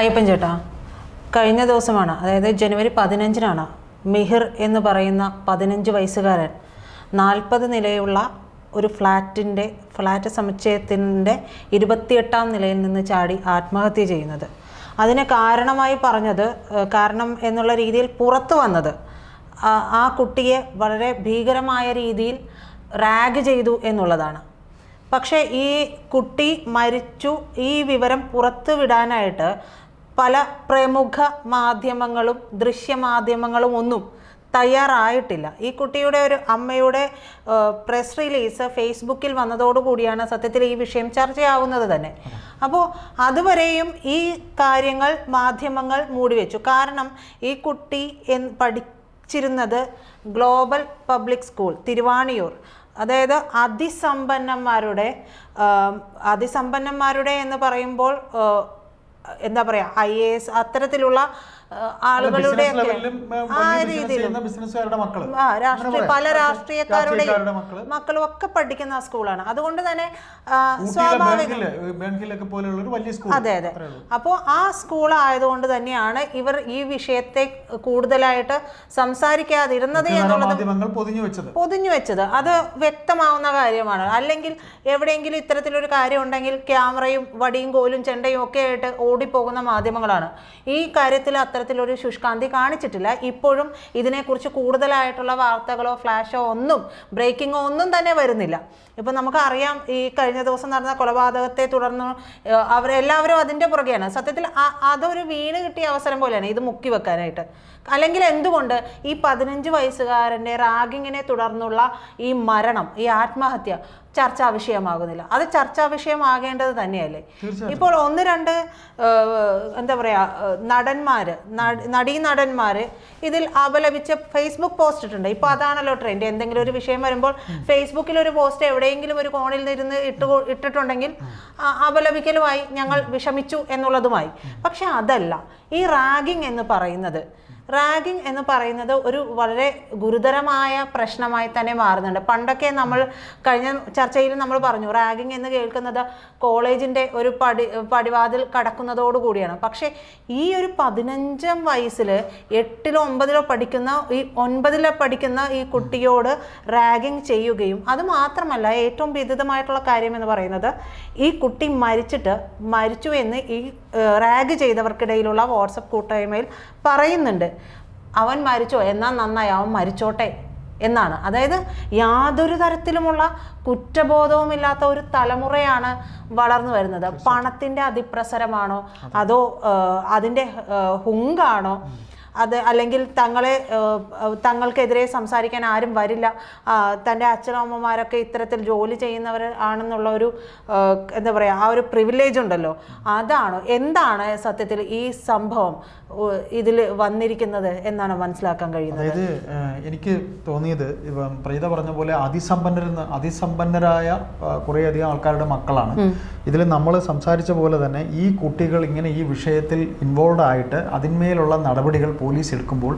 അയ്യപ്പൻ ചേട്ടാ കഴിഞ്ഞ ദിവസമാണ് അതായത് ജനുവരി പതിനഞ്ചിനാണ് മിഹിർ എന്ന് പറയുന്ന പതിനഞ്ച് വയസ്സുകാരൻ നാൽപ്പത് നിലയുള്ള ഒരു ഫ്ലാറ്റിന്റെ ഫ്ലാറ്റ് സമുച്ചയത്തിന്റെ ഇരുപത്തിയെട്ടാം നിലയിൽ നിന്ന് ചാടി ആത്മഹത്യ ചെയ്യുന്നത്. അതിന് കാരണമായി പറഞ്ഞത് കാരണം എന്നുള്ള രീതിയിൽ പുറത്തു വന്നത് ആ- കുട്ടിയെ വളരെ ഭീകരമായ രീതിയിൽ റാഗ് ചെയ്തു എന്നുള്ളതാണ്. പക്ഷേ ഈ കുട്ടി മരിച്ചു ഈ വിവരം പുറത്തു വിടാനായിട്ട് പല പ്രമുഖ മാധ്യമങ്ങളും ദൃശ്യമാധ്യമങ്ങളും ഒന്നും തയ്യാറായിട്ടില്ല. ഈ കുട്ടിയുടെ ഒരു അമ്മയുടെ പ്രസ് റിലീസ് ഫേസ്ബുക്കിൽ വന്നതോടുകൂടിയാണ് സത്യത്തിൽ ഈ വിഷയം ചർച്ചയാവുന്നത് തന്നെ. അപ്പോൾ അതുവരെയും ഈ കാര്യങ്ങൾ മാധ്യമങ്ങൾ മൂടിവെച്ചു. കാരണം ഈ കുട്ടി എൻ പഠിച്ചിരുന്നത് ഗ്ലോബൽ പബ്ലിക് സ്കൂൾ തിരുവാണിയൂർ. അതായത് അതിസമ്പന്നന്മാരുടെ അതിസമ്പന്നന്മാരുടെ എന്ന് പറയുമ്പോൾ എന്താ പറയുക ഐ എ എസ് അത്തരത്തിലുള്ള ആളുകളുടെ ആ രീതിയിലും. ആ രാഷ്ട്രീയ പല രാഷ്ട്രീയക്കാരുടെയും രാഷ്ട്രീയക്കാരുടെ മക്കളും. ഒക്കെ പഠിക്കുന്ന സ്കൂളാണ്. അതുകൊണ്ട് തന്നെ സ്വാഭാവിക അതെ അതെ. അപ്പോൾ ആ സ്കൂൾ ആയതുകൊണ്ട് തന്നെയാണ് ഇവർ ഈ വിഷയത്തെ കൂടുതലായിട്ട് സംസാരിക്കാതിരുന്നത് എന്നുള്ളത് പൊതിഞ്ഞു വെച്ചത്. അത് വ്യക്തമാവുന്ന കാര്യമാണ്. അല്ലെങ്കിൽ എവിടെയെങ്കിലും ഇത്തരത്തിലൊരു കാര്യം ഉണ്ടെങ്കിൽ ക്യാമറയും വടിയും കോലും ചെണ്ടയും ഒക്കെ ആയിട്ട് ഓടിപ്പോകുന്ന മാധ്യമങ്ങളാണ്. ഈ കാര്യത്തിൽ അത്തരത്തിലൊരു ശുഷ്കാന്തി കാണിച്ചിട്ടില്ല. ഇപ്പോഴും ഇതിനെക്കുറിച്ച് കൂടുതലായിട്ടുള്ള വാർത്തകളോ ഫ്ലാഷോ ഒന്നും ബ്രേക്കിങ്ങോ ഒന്നും തന്നെ വരുന്നില്ല. ഇപ്പം നമുക്കറിയാം ഈ കഴിഞ്ഞ ദിവസം നടന്ന കൊലപാതകത്തെ തുടർന്ന് അവരെല്ലാവരും അതിന്റെ പുറകെയാണ്. സത്യത്തിൽ അതൊരു വീണ് കിട്ടിയ അവസരം പോലെയാണ് ഇത് മുക്കി വെക്കാനായിട്ട് അല്ലെങ്കിൽ എന്തുകൊണ്ട് ഈ പതിനഞ്ച് വയസ്സുകാരന്റെ റാഗിങ്ങിനെ തുടർന്നുള്ള ഈ മരണം ഈ ആത്മഹത്യ ചർച്ചാ വിഷയമാകുന്നില്ല. അത് ചർച്ചാ വിഷയമാകേണ്ടത് തന്നെയല്ലേ? ഇപ്പോൾ ഒന്ന് രണ്ട് എന്താ പറയുക നടന്മാർ നടീ നടന്മാർ ഇതിൽ അപലപിച്ച ഫേസ്ബുക്ക് പോസ്റ്റ് ഇട്ടുണ്ട് ഇപ്പോൾ അതാണല്ലോ ട്രെൻഡ് എന്തെങ്കിലും ഒരു വിഷയം വരുമ്പോൾ ഫേസ്ബുക്കിൽ ഒരു പോസ്റ്റ് എവിടെയെങ്കിലും ഒരു കോണിൽ നിന്ന് ഇട്ട് ഇട്ടിട്ടുണ്ടെങ്കിൽ അപലപിക്കലുമായി ഞങ്ങൾ വിഷമിച്ചു എന്നുള്ളതുമായി. പക്ഷെ അതല്ല. ഈ റാഗിങ് എന്ന് പറയുന്നത് റാഗിങ് എന്ന് പറയുന്നത് ഒരു വളരെ ഗുരുതരമായ പ്രശ്നമായി തന്നെ മാറുന്നുണ്ട്. പണ്ടൊക്കെ നമ്മൾ കഴിഞ്ഞ ചർച്ചയിൽ നമ്മൾ പറഞ്ഞു റാഗിങ് എന്ന് കേൾക്കുന്നത് കോളേജിന്റെ ഒരു പടി പടിവാതിൽ കടക്കുന്നതോടുകൂടിയാണ് പക്ഷേ ഈ ഒരു പതിനഞ്ചാം വയസ്സിൽ എട്ടിലോ ഒമ്പതിലോ പഠിക്കുന്ന ഈ ഒൻപതിലോ പഠിക്കുന്ന ഈ കുട്ടിയോട് റാഗിങ് ചെയ്യുകയും അത് മാത്രമല്ല ഏറ്റവും വിദിതമായിട്ടുള്ള കാര്യം എന്ന് പറയുന്നത് ഈ കുട്ടി മരിച്ചിട്ട് മരിച്ചു എന്ന് ഈ റാഗ് ചെയ്തവർക്കിടയിലുള്ള വാട്സപ്പ് കൂട്ടായ്മയിൽ പറയുന്നുണ്ട് അവൻ മരിച്ചോ എന്നാൽ നന്നായി അവൻ മരിച്ചോട്ടെ എന്നാണ്. അതായത് യാതൊരു തരത്തിലുമുള്ള കുറ്റബോധവുമില്ലാത്ത ഒരു തലമുറയാണ് വളർന്നു വരുന്നത്. പണത്തിന്റെ അതിപ്രസരമാണോ? അതോ അതിന്റെ ഹുങ്കാണോ? അത് അല്ലെങ്കിൽ തങ്ങളെ തങ്ങൾക്കെതിരെ സംസാരിക്കാൻ ആരും വരില്ല. തന്റെ അച്ഛനും അമ്മമാരൊക്കെ ഇത്തരത്തിൽ ജോലി ചെയ്യുന്നവർ ആണെന്നുള്ള ഒരു എന്താ പറയുക ആ ഒരു പ്രിവിലേജ് ഉണ്ടല്ലോ. അതാണ് എന്താണ് സത്യത്തിൽ ഈ സംഭവം ഇതിൽ വന്നിരിക്കുന്നത് എന്നാണ് മനസ്സിലാക്കാൻ കഴിയുന്നത്? അതായത് എനിക്ക് തോന്നിയത് ഇപ്പം പ്രീത പറഞ്ഞ പോലെ അതിസമ്പന്നരെന്ന് അതിസമ്പന്നരായ ആ, കുറേയധികം ആൾക്കാരുടെ മക്കളാണ്. ഇതിൽ നമ്മൾ സംസാരിച്ച പോലെ തന്നെ ഈ കുട്ടികൾ ഇങ്ങനെ ഈ വിഷയത്തിൽ ഇൻവോൾവ് ആയിട്ട് അതിന്മേലുള്ള നടപടികൾ പോലീസ് എടുക്കുമ്പോൾ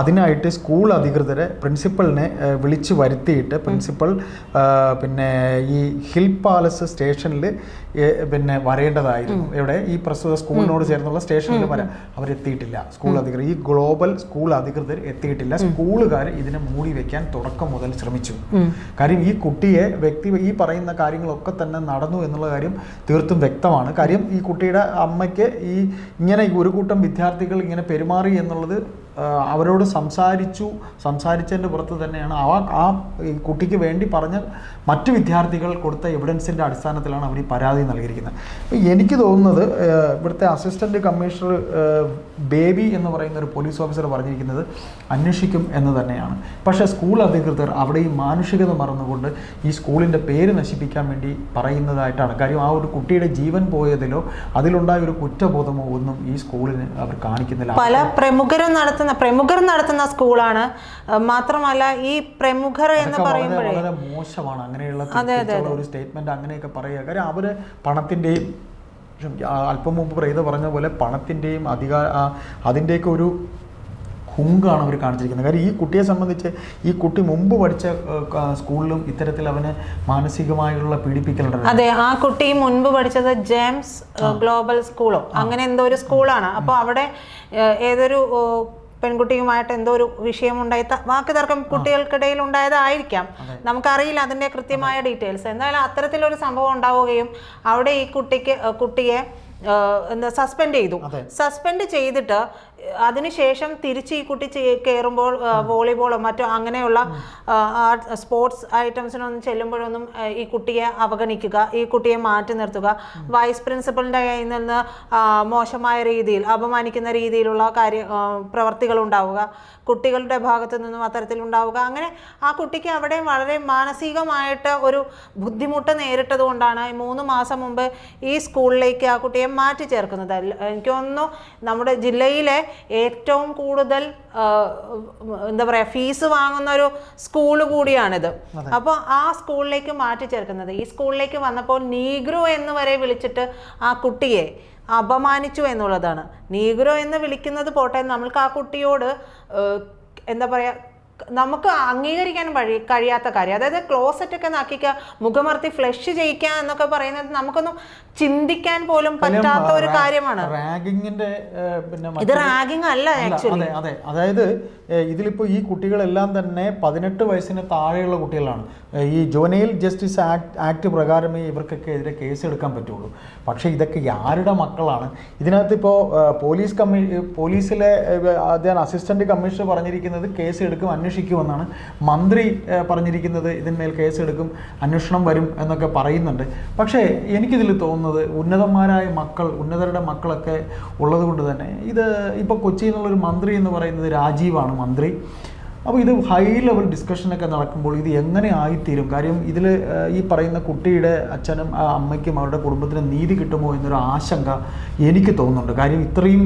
അതിനായിട്ട് സ്കൂൾ അധികൃതരെ പ്രിൻസിപ്പളിനെ വിളിച്ച് വരുത്തിയിട്ട് പ്രിൻസിപ്പൽ പിന്നെ ഈ ഹിൽ പാലസ് സ്റ്റേഷനിൽ പിന്നെ വരേണ്ടതായിരുന്നു. എവിടെ? ഈ പ്രസ്തുത സ്കൂളിനോട് ചേർന്നുള്ള സ്റ്റേഷനിൽ വരാൻ അവരെത്തിയിട്ടില്ല. സ്കൂൾ അധികൃതർ. ഈ ഗ്ലോബൽ സ്കൂൾ അധികൃതർ എത്തിയിട്ടില്ല. സ്കൂളുകാർ ഇതിനെ മൂടി വെക്കാൻ തുടക്കം മുതൽ ശ്രമിച്ചു. കാര്യം ഈ കുട്ടിയെ വ്യക്തി ഈ പറയുന്ന കാര്യങ്ങളൊക്കെ തന്നെ നടന്നു എന്നുള്ള കാര്യം തീർത്തും വ്യക്തമാണ്. കാര്യം ഈ കുട്ടിയുടെ അമ്മയ്ക്ക് ഈ ഇങ്ങനെ ഒരു കൂട്ടം വിദ്യാർത്ഥികൾ ഇങ്ങനെ പെരുമാറി എന്നുള്ളത് ആ, അവരോട് സംസാരിച്ചു സംസാരിച്ചതിന്റെ പുറത്ത് തന്നെയാണ് ആ ആ കുട്ടിക്ക് വേണ്ടി പറഞ്ഞ മറ്റ് വിദ്യാർത്ഥികൾ കൊടുത്ത എവിഡൻസിന്റെ അടിസ്ഥാനത്തിലാണ് അവർ ഈ പരാതി നൽകിയിരിക്കുന്നത്. എനിക്ക് തോന്നുന്നത് ഇവിടുത്തെ അസിസ്റ്റന്റ് കമ്മീഷണർ ബേബി എന്ന് പറയുന്ന ഒരു പോലീസ് ഓഫീസർ പറഞ്ഞിരിക്കുന്നത് അന്വേഷിക്കും എന്ന് തന്നെയാണ്. പക്ഷേ സ്കൂൾ അധികൃതർ അവിടെ ഈ മാനുഷികത മറന്നുകൊണ്ട് ഈ സ്കൂളിന്റെ പേര് നശിപ്പിക്കാൻ വേണ്ടി പറയുന്നതായിട്ടാണ്. കാര്യം ആ ഒരു കുട്ടിയുടെ ജീവൻ പോയതിലോ അതിലുണ്ടായ ഒരു കുറ്റബോധമോ ഒന്നും ഈ സ്കൂളിന് അവർ കാണിക്കുന്നില്ല. പല പ്രമുഖരും നടത്തുന്ന പ്രമുഖർ നടത്തുന്ന സ്കൂളാണ്. മാത്രമല്ല ഈ പ്രമുഖർ എന്ന് പറയുമ്പോഴേ വളരെ മോശമാണ്. അങ്ങനെയുള്ള ഒരു സ്റ്റേറ്റ്മെന്റ് അങ്ങനെയൊക്കെ പറയുക. കാര്യം അവർ പണത്തിന്റെയും അല്പം മുമ്പ് പ്രീത പറഞ്ഞ പോലെ പണത്തിന്റെയും അധികാര അതിന്റെയൊക്കെ അതിന്റെയൊക്കെ ഒരു കുങ്കാണ് അവർ കാണിച്ചിരിക്കുന്നത്. കാര്യം ഈ കുട്ടിയെ സംബന്ധിച്ച് ഈ കുട്ടി മുമ്പ് പഠിച്ച സ്കൂളിലും ഇത്തരത്തിൽ അവന് മാനസികമായുള്ള പീഡിപ്പിക്കലുണ്ടായിരുന്നു. അതെ ആ കുട്ടി മുൻപ് പഠിച്ചത് ജെയിംസ് ഗ്ലോബൽ സ്കൂളോ. അങ്ങനെ എന്തോ ഒരു സ്കൂളാണ്. അപ്പോൾ അവിടെ ഏതൊരു പെൺകുട്ടിയുമായിട്ട് എന്തോ ഒരു വിഷയമുണ്ടായി വാക്ക് തർക്കം കുട്ടികൾക്കിടയിൽ ഉണ്ടായതായിരിക്കാം. നമുക്കറിയില്ല അതിന്റെ കൃത്യമായ ഡീറ്റെയിൽസ്. എന്തായാലും അത്തരത്തിലൊരു സംഭവം ഉണ്ടാവുകയും അവിടെ ഈ കുട്ടിക്ക് കുട്ടിയെ എന്താ സസ്പെൻഡ് ചെയ്തു. സസ്പെൻഡ് ചെയ്തിട്ട് അതിനുശേഷം തിരിച്ച് ഈ കുട്ടി കയറുമ്പോൾ വോളിബോളോ മറ്റോ അങ്ങനെയുള്ള സ്പോർട്സ് ഐറ്റംസിനൊന്നും ചെല്ലുമ്പോഴൊന്നും ഈ കുട്ടിയെ അവഗണിക്കുക ഈ കുട്ടിയെ മാറ്റി നിർത്തുക. വൈസ് പ്രിൻസിപ്പലിന്റെ കയ്യിൽ നിന്ന് മോശമായ രീതിയിൽ അപമാനിക്കുന്ന രീതിയിലുള്ള കാര്യ പ്രവർത്തികൾ ഉണ്ടാവുക. കുട്ടികളുടെ ഭാഗത്തു നിന്നും അത്തരത്തിലുണ്ടാവുക അങ്ങനെ ആ കുട്ടിക്ക് അവിടെ വളരെ മാനസികമായിട്ട് ഒരു ബുദ്ധിമുട്ട് നേരിട്ടത് കൊണ്ടാണ് മൂന്ന് മാസം മുമ്പ് ഈ സ്കൂളിലേക്ക് ആ കുട്ടിയെ മാറ്റി ചേർക്കുന്നത്. എനിക്കൊന്നും നമ്മുടെ ജില്ലയിലെ ഏറ്റവും കൂടുതൽ എന്താ പറയുക ഫീസ് വാങ്ങുന്ന ഒരു സ്കൂൾ കൂടിയാണിത്. അപ്പോൾ ആ സ്കൂളിലേക്ക് മാറ്റി ചേർക്കുന്നത്. ഈ സ്കൂളിലേക്ക് വന്നപ്പോൾ നീഗ്രോ എന്ന് വരെ വിളിച്ചിട്ട് ആ കുട്ടിയെ അപമാനിച്ചു എന്നുള്ളതാണ്. നീഗ്രോ എന്ന് വിളിക്കുന്നത് പോട്ടെ നമ്മൾക്ക് ആ കുട്ടിയോട് എന്താ പറയുക നമുക്ക് അംഗീകരിക്കാൻ വഴി കഴിയാത്ത കാര്യം. അതായത് ക്ലോസറ്റ് ഒക്കെ നാക്കിക്ക മുഖമർത്തി ഫ്ലഷ് ചെയ്യിക്കുക എന്നൊക്കെ പറയുന്നത് നമുക്കൊന്നും ചിന്തിക്കാൻ പോലും പറ്റാത്ത ഒരു കാര്യമാണ്. റാഗിങ്ങിന്റെ പിന്നെ ഇത് റാഗിങ് അല്ല ആക്ച്വലി അതെ അതെ. അതായത് ഇതിലിപ്പോ ഈ കുട്ടികളെല്ലാം തന്നെ പതിനെട്ട് വയസ്സിന് താഴെയുള്ള കുട്ടികളാണ്. ഈ ജോനയിൽ ജസ്റ്റിസ് ആക്ട് ആക്ട് പ്രകാരമേ ഇവർക്കൊക്കെ എതിരെ കേസ് എടുക്കാൻ പറ്റുള്ളൂ. പക്ഷേ ഇതൊക്കെ ആരുടെ മക്കളാണ്? ഇതിനകത്ത് ഇപ്പോൾ പോലീസ് കമ്മീ പോലീസിലെ അദ്ദേഹം അസിസ്റ്റന്റ് കമ്മീഷണർ പറഞ്ഞിരിക്കുന്നത് കേസ് എടുക്കും അന്വേഷിക്കുമെന്നാണ് മന്ത്രി പറഞ്ഞിരിക്കുന്നത്. ഇതിന്മേൽ കേസെടുക്കും അന്വേഷണം വരും എന്നൊക്കെ പറയുന്നുണ്ട്. പക്ഷേ എനിക്കിതിൽ തോന്നുന്നത് ഉന്നതന്മാരായ മക്കൾ ഉന്നതരുടെ മക്കളൊക്കെ ഉള്ളതുകൊണ്ട് തന്നെ ഇത് ഇപ്പോൾ കൊച്ചിയിൽ നിന്നുള്ളൊരു മന്ത്രി എന്ന് പറയുന്നത് രാജീവാണ് മന്ത്രി. അപ്പോൾ ഇത് ഹൈ ലെവൽ ഡിസ്കഷനൊക്കെ നടക്കുമ്പോൾ ഇത് എങ്ങനെ ആയിത്തീരും? കാര്യം ഇതിൽ ഈ പറയുന്ന കുട്ടിയുടെ അച്ഛനും ആ അമ്മയ്ക്കും അവരുടെ കുടുംബത്തിന് നീതി കിട്ടുമോ എന്നൊരു ആശങ്ക എനിക്ക് തോന്നുന്നുണ്ട്. കാര്യം ഇത്രയും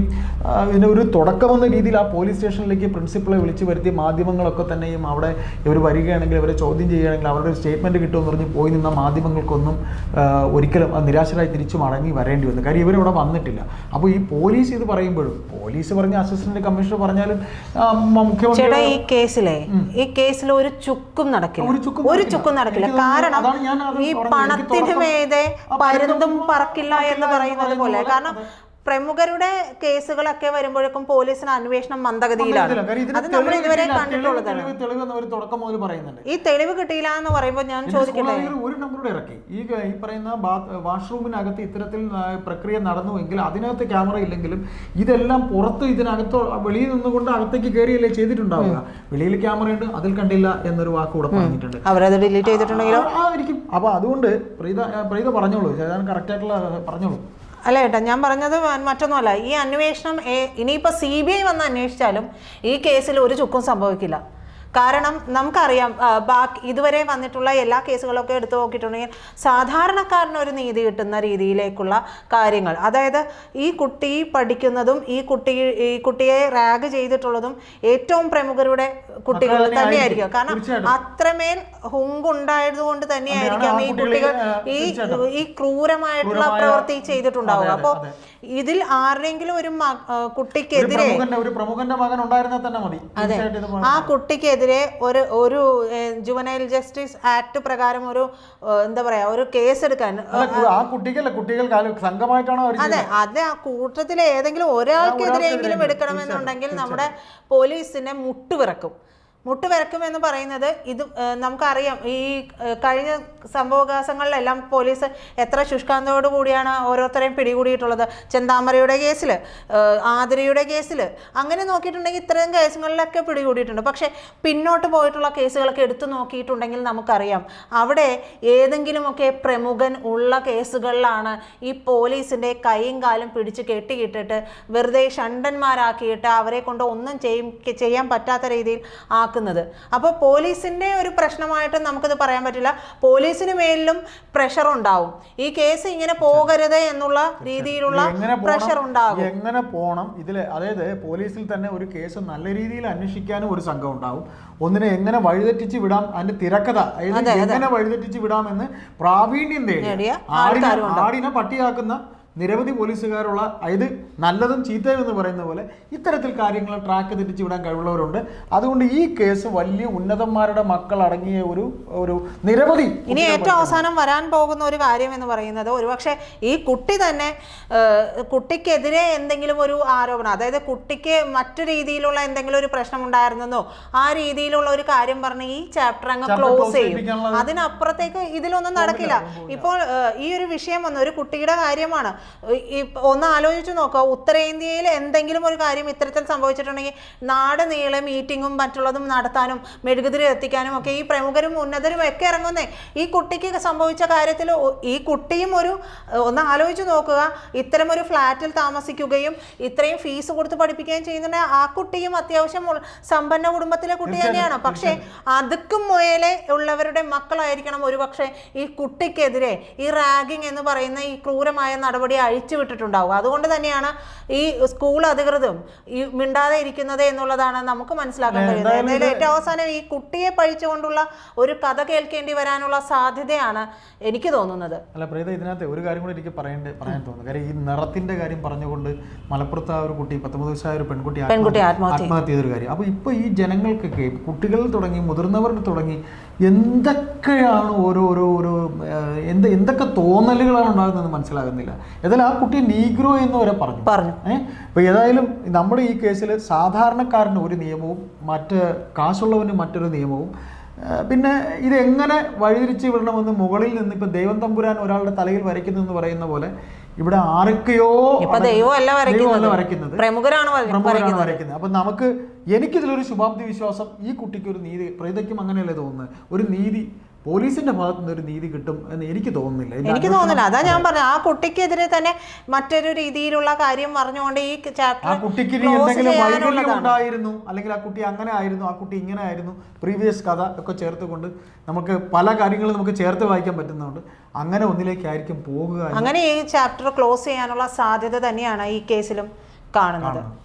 ഇതിന് ഇതിന്റെ ഒരു തുടക്കമെന്ന രീതിയിൽ ആ പോലീസ് സ്റ്റേഷനിലേക്ക് പ്രിൻസിപ്പളെ വിളിച്ചു വരുത്തി മാധ്യമങ്ങളൊക്കെ തന്നെയും അവിടെ ഇവർ വരികയാണെങ്കിൽ അവരെ ചോദ്യം ചെയ്യുകയാണെങ്കിൽ അവരുടെ ഒരു സ്റ്റേറ്റ്മെന്റ് കിട്ടുമെന്ന് പറഞ്ഞ് പോയി നിന്ന മാധ്യമങ്ങൾക്കൊന്നും ഒരിക്കലും നിരാശരായി തിരിച്ചു മടങ്ങി വരേണ്ടി വന്നു. കാര്യം ഇവരിവിടെ വന്നിട്ടില്ല. അപ്പോൾ ഈ പോലീസ് ഇത് പറയുമ്പോഴും പോലീസ് പറഞ്ഞ അസിസ്റ്റന്റ് കമ്മീഷണർ പറഞ്ഞാലും മുഖ്യമന്ത്രി കേസിലെ ഈ കേസിൽ ഒരു ചുക്കും നടക്കില്ല. ഒരു ചുക്കും നടക്കില്ല. കാരണം ഈ പണത്തിന് മേതെ പരുന്തും പറക്കില്ല എന്ന് പറയുന്നത് പോലെ. കാരണം പ്രമുഖരുടെ കേസുകളൊക്കെ വരുമ്പോഴേക്കും പോലീസിന് അന്വേഷണം മന്ദഗതിയിലാണ്. അത് നമ്മൾ ഇതുവരെ. കണ്ടിട്ടുള്ളതാണ് ഈ തെളിവ് കിട്ടിയില്ല എന്ന് പറയുമ്പോൾ ഞാൻ ചോദിക്കട്ടെ? ഒരു നമ്പറൂടെ ഇറക്കി. ഈ ഈ പറയുന്ന വാഷ്റൂമിനകത്ത് ഇത്തരത്തിൽ പ്രക്രിയ നടന്നുവെങ്കിൽ അതിനകത്ത് ക്യാമറ ഇല്ലെങ്കിലും ഇതെല്ലാം പുറത്ത് ഇതിനകത്ത് വെളിയിൽ നിന്നുകൊണ്ട് അകത്തേക്ക് കയറിയല്ലേ ചെയ്തിട്ടുണ്ടാവുക? വെളിയിൽ ക്യാമറ ഉണ്ട് അതിൽ കണ്ടില്ല എന്നൊരു വാക്ക് കൂടെ പറഞ്ഞിട്ടുണ്ട്. അവരത് ഡിലീറ്റ് ചെയ്തിട്ടുണ്ടെങ്കിലോ? ആയിരിക്കും. അപ്പൊ അതുകൊണ്ട് പ്രീത പ്രീത പറഞ്ഞോളൂ. ഏതാണ് കറക്റ്റ് ആയിട്ടുള്ള പറഞ്ഞോളൂ. അല്ല ഏട്ടാ? ഞാൻ പറഞ്ഞത് മറ്റൊന്നുമല്ല. ഈ അന്വേഷണം ഇനിയിപ്പോൾ സി ബി ഐ വന്ന് അന്വേഷിച്ചാലും ഈ കേസിൽ ഒരു ചുക്കും സംഭവിക്കില്ല. കാരണം നമുക്കറിയാം ബാക്കി ഇതുവരെ വന്നിട്ടുള്ള എല്ലാ കേസുകളൊക്കെ എടുത്തു നോക്കിയിട്ടുണ്ടെങ്കിൽ സാധാരണക്കാരന് ഒരു നീതി കിട്ടുന്ന രീതിയിലേക്കുള്ള കാര്യങ്ങൾ. അതായത് ഈ കുട്ടി പഠിക്കുന്നതും ഈ കുട്ടി ഈ കുട്ടിയെ റാഗ് ചെയ്തിട്ടുള്ളതും ഏറ്റവും പ്രമുഖരുടെ കുട്ടികൾ തന്നെയായിരിക്കും. കാരണം അത്രമേൽ ഹുങ്കുണ്ടായത് കൊണ്ട് തന്നെയായിരിക്കാം ഈ കുട്ടികൾ ഈ. ഈ ക്രൂരമായിട്ടുള്ള പ്രവൃത്തി ചെയ്തിട്ടുണ്ടാവുക. അപ്പോൾ. ഇതിൽ ആരുടെങ്കിലും ഒരു കുട്ടിക്കെതിരെ ഒരു പ്രമുഖന്റെ മകൻ ഉണ്ടായിരുന്നാൽ തന്നെ മതി. തീർച്ചയായിട്ടും ആ കുട്ടിക്കെതിരെ ഒരു ഒരു ജുവനൈൽ ജസ്റ്റിസ് ആക്ട് പ്രകാരം ഒരു എന്താ പറയാ ഒരു കേസ് എടുക്കാൻ ആ കുട്ടിക്കല്ല കുട്ടികൾ സംഘമായിട്ടാണോ അതെ. അതെ അത് ആ കൂട്ടത്തിലെ ഏതെങ്കിലും ഒരാൾക്കെതിരെയെങ്കിലും എടുക്കണമെന്നുണ്ടെങ്കിൽ നമ്മുടെ പോലീസിനെ മുട്ടുവിറക്കും. മുട്ടുവിറക്കും എന്ന് പറയുന്നത് ഇത് നമുക്കറിയാം. ഈ കഴിഞ്ഞ സംഭവവികാസങ്ങളിലെല്ലാം പോലീസ് എത്ര ശുഷ്കാന്തയോട് കൂടിയാണ് ഓരോരുത്തരെയും പിടികൂടിയിട്ടുള്ളത്. ചെന്താമരയുടെ കേസിൽ ആതിരയുടെ കേസിൽ അങ്ങനെ നോക്കിയിട്ടുണ്ടെങ്കിൽ ഇത്തരം കേസുകളിലൊക്കെ പിടികൂടിയിട്ടുണ്ട്. പക്ഷേ പിന്നോട്ട് പോയിട്ടുള്ള കേസുകളൊക്കെ എടുത്തു നോക്കിയിട്ടുണ്ടെങ്കിൽ നമുക്കറിയാം. അവിടെ ഏതെങ്കിലുമൊക്കെ പ്രമുഖൻ ഉള്ള കേസുകളിലാണ് ഈ പോലീസിന്റെ കൈയും കാലും പിടിച്ച് കെട്ടിയിട്ടിട്ട് വെറുതെ ഷണ്ടന്മാരാക്കിയിട്ട് അവരെ കൊണ്ട് ഒന്നും ചെയ്യും ചെയ്യാൻ പറ്റാത്ത രീതിയിൽ ആക്കുന്നത് അപ്പോൾ പോലീസിന്റെ ഒരു പ്രശ്നമായിട്ട് നമുക്കിത് പറയാൻ പറ്റില്ല. പോലീസിന് മേലിലും പ്രഷർ ഉണ്ടാവും. ഈ കേസ് ഇങ്ങനെ പോകരുത് എന്നുള്ള രീതിയിലുള്ള പ്രഷർ ഉണ്ടാകും. എങ്ങനെ പോകണം ഇതിൽ അതായത് പോലീസിൽ തന്നെ ഒരു കേസ് നല്ല രീതിയിൽ അന്വേഷിക്കാനും ഒരു സംഘം ഉണ്ടാവും. ഒന്നിനെ എങ്ങനെ വഴിതെറ്റിച്ച് വിടാം? അതിന്റെ തിരക്കഥ. എങ്ങനെ വഴിതെറ്റിച്ച് വിടാമെന്ന് പ്രാവീണ്യം തേടി ആടിനെ പട്ടിയാക്കുന്ന നിരവധി പോലീസുകാരുള്ള അതായത് നല്ലതും ചീത്തയും എന്ന് പറയുന്ന പോലെ ഇത്തരത്തിൽ കാര്യങ്ങൾ ട്രാക്ക് തെറ്റിച്ച് വിടാൻ കഴിവുള്ളവരുണ്ട്. അതുകൊണ്ട് ഈ കേസ് വലിയ ഉന്നതന്മാരുടെ മക്കൾ അടങ്ങിയ ഒരു ഒരു നിരവധി ഇനി ഏറ്റവും അവസാനം വരാൻ പോകുന്ന ഒരു കാര്യം എന്ന് പറയുന്നത് ഒരുപക്ഷെ ഈ കുട്ടി തന്നെ കുട്ടിക്കെതിരെ എന്തെങ്കിലും ഒരു ആരോപണം അതായത് കുട്ടിക്ക് മറ്റു രീതിയിലുള്ള എന്തെങ്കിലും ഒരു പ്രശ്നം ഉണ്ടായിരുന്നെന്നോ ആ രീതിയിലുള്ള ഒരു കാര്യം പറഞ്ഞ് ഈ ചാപ്റ്റർ അങ്ങ് ക്ലോസ് ചെയ്യും. അതിനപ്പുറത്തേക്ക് ഇതിലൊന്നും നടക്കില്ല. ഇപ്പോൾ ഈ ഒരു വിഷയം വന്നു ഒരു കുട്ടിയുടെ കാര്യമാണ്. ഈ- ഒന്ന് ആലോചിച്ച് നോക്കുക ഉത്തരേന്ത്യയിൽ എന്തെങ്കിലും ഒരു കാര്യം ഇത്തരത്തിൽ സംഭവിച്ചിട്ടുണ്ടെങ്കിൽ നാട് നീളെ മീറ്റിങ്ങും മറ്റുള്ളതും നടത്താനും മെഴുകുതിരി എത്തിക്കാനും ഒക്കെ ഈ പ്രമുഖരും ഉന്നതരും ഒക്കെ ഇറങ്ങുന്നേ. ഈ കുട്ടിക്ക് സംഭവിച്ച കാര്യത്തിൽ ഈ കുട്ടിയും ഒരു ഒന്ന് ആലോചിച്ച് നോക്കുക ഇത്തരം ഒരു ഫ്ലാറ്റിൽ താമസിക്കുകയും ഇത്രയും ഫീസ് കൊടുത്ത് പഠിപ്പിക്കുകയും ചെയ്യുന്നുണ്ടെങ്കിൽ ആ കുട്ടിയും അത്യാവശ്യം സമ്പന്ന കുടുംബത്തിലെ കുട്ടി തന്നെയാണ്. പക്ഷേ അതുക്കും മുയലെ ഉള്ളവരുടെ മക്കളായിരിക്കണം ഒരുപക്ഷെ ഈ കുട്ടിക്കെതിരെ ഈ റാഗിങ് എന്ന് പറയുന്ന ഈ ക്രൂരമായ നടപടി അഴിച്ചു വിട്ടിട്ടുണ്ടാവുക അതുകൊണ്ട് തന്നെയാണ് ഈ സ്കൂൾ അധികൃതരും ഈ മിണ്ടാതെ ഇരിക്കുന്നത് എന്നുള്ളതാണ് നമുക്ക് മനസ്സിലാക്കാൻ കഴിയുന്നത്. എന്തായാലും ഏറ്റവും അവസാനം ഈ കുട്ടിയെ പഴിച്ചുകൊണ്ടുള്ള ഒരു കഥ കേൾക്കേണ്ടി വരാനുള്ള സാധ്യതയാണ് എനിക്ക് തോന്നുന്നത്. അല്ല പ്രീത ഇതിനകത്ത് ഒരു കാര്യം കൂടി എനിക്ക് പറയേണ്ട പറയാൻ തോന്നുന്നു. കാര്യം ഈ നിറത്തിന്റെ കാര്യം പറഞ്ഞുകൊണ്ട് മലപ്പുറത്ത് ആ ഒരു കുട്ടി പത്തൊമ്പത് വയസ്സായ ഒരു പെൺകുട്ടി ആത്മഹത്യ ആത്മഹത്യ ചെയ്തൊരു കാര്യം. അപ്പോൾ ഇപ്പോൾ ഈ ജനങ്ങൾക്കൊക്കെ കുട്ടികളിൽ തുടങ്ങി മുതിർന്നവരിൽ തുടങ്ങി എന്തൊക്കെയാണ് ഓരോ ഓരോ എന്ത് എന്തൊക്കെ തോന്നലുകളാണ് ഉണ്ടാകുന്നത് മനസ്സിലാകുന്നില്ല. ഏതായാലും ആ കുട്ടി നീഗ്രോ എന്ന് വരെ പറഞ്ഞു. പറഞ്ഞു. ഏഹ് അപ്പോൾ ഏതായാലും നമ്മുടെ ഈ കേസിൽ സാധാരണക്കാരന് ഒരു നിയമവും മറ്റ് കാശുള്ളവന് മറ്റൊരു നിയമവും പിന്നെ ഇത് എങ്ങനെ വഴിതിരിച്ച് വിടണമെന്ന് മുകളിൽ നിന്ന് ഇപ്പൊ ദൈവം തമ്പുരാൻ ഒരാളുടെ തലയിൽ വരയ്ക്കുന്നു എന്ന് പറയുന്ന പോലെ ഇവിടെ ആർക്കെയോ ദൈവമല്ല വരയ്ക്കുന്നത്. വരയ്ക്കുന്നത്. പ്രമുഖരാണ് വര- പ്രമുഖരാണ് വരയ്ക്കുന്നത്. അപ്പൊ നമുക്ക് എനിക്കിതിലൊരു ശുഭാപ്തി വിശ്വാസം ഈ കുട്ടിക്ക് ഒരു നീതി പ്രീതയ്ക്കും അങ്ങനെയല്ലേ തോന്നുന്നത്? ഒരു നീതി പോലീസിന്റെ ഭാഗത്തു നിന്ന് ഒരു നീതി കിട്ടും എന്ന് എനിക്ക് തോന്നുന്നില്ല. എനിക്ക് തോന്നുന്നില്ല. അതാ ഞാൻ പറഞ്ഞു ആ കുട്ടിക്കെതിരെ തന്നെ മറ്റൊരു രീതിയിലുള്ള കാര്യം പറഞ്ഞുകൊണ്ട് ഈ ആ ചാപ്റ്റർ കുട്ടിക്ക് ഇനി എന്തെങ്കിലും വൈകല്യം ഉണ്ടായിരുന്നു അല്ലെങ്കിൽ ആ കുട്ടി അങ്ങനെ ആയിരുന്നു ആ കുട്ടി ഇങ്ങനെ ആയിരുന്നു പ്രീവിയസ് കഥ ഒക്കെ ചേർത്തുകൊണ്ട് നമുക്ക് പല കാര്യങ്ങളും നമുക്ക് ചേർത്ത് വായിക്കാൻ പറ്റുന്നതുകൊണ്ട് അങ്ങനെ ഒന്നിലേക്കായിരിക്കും പോകുക അങ്ങനെ ഈ ചാപ്റ്റർ ക്ലോസ് ചെയ്യാനുള്ള സാധ്യത തന്നെയാണ് ഈ കേസിലും കാണുന്നത്. കാണുന്നു.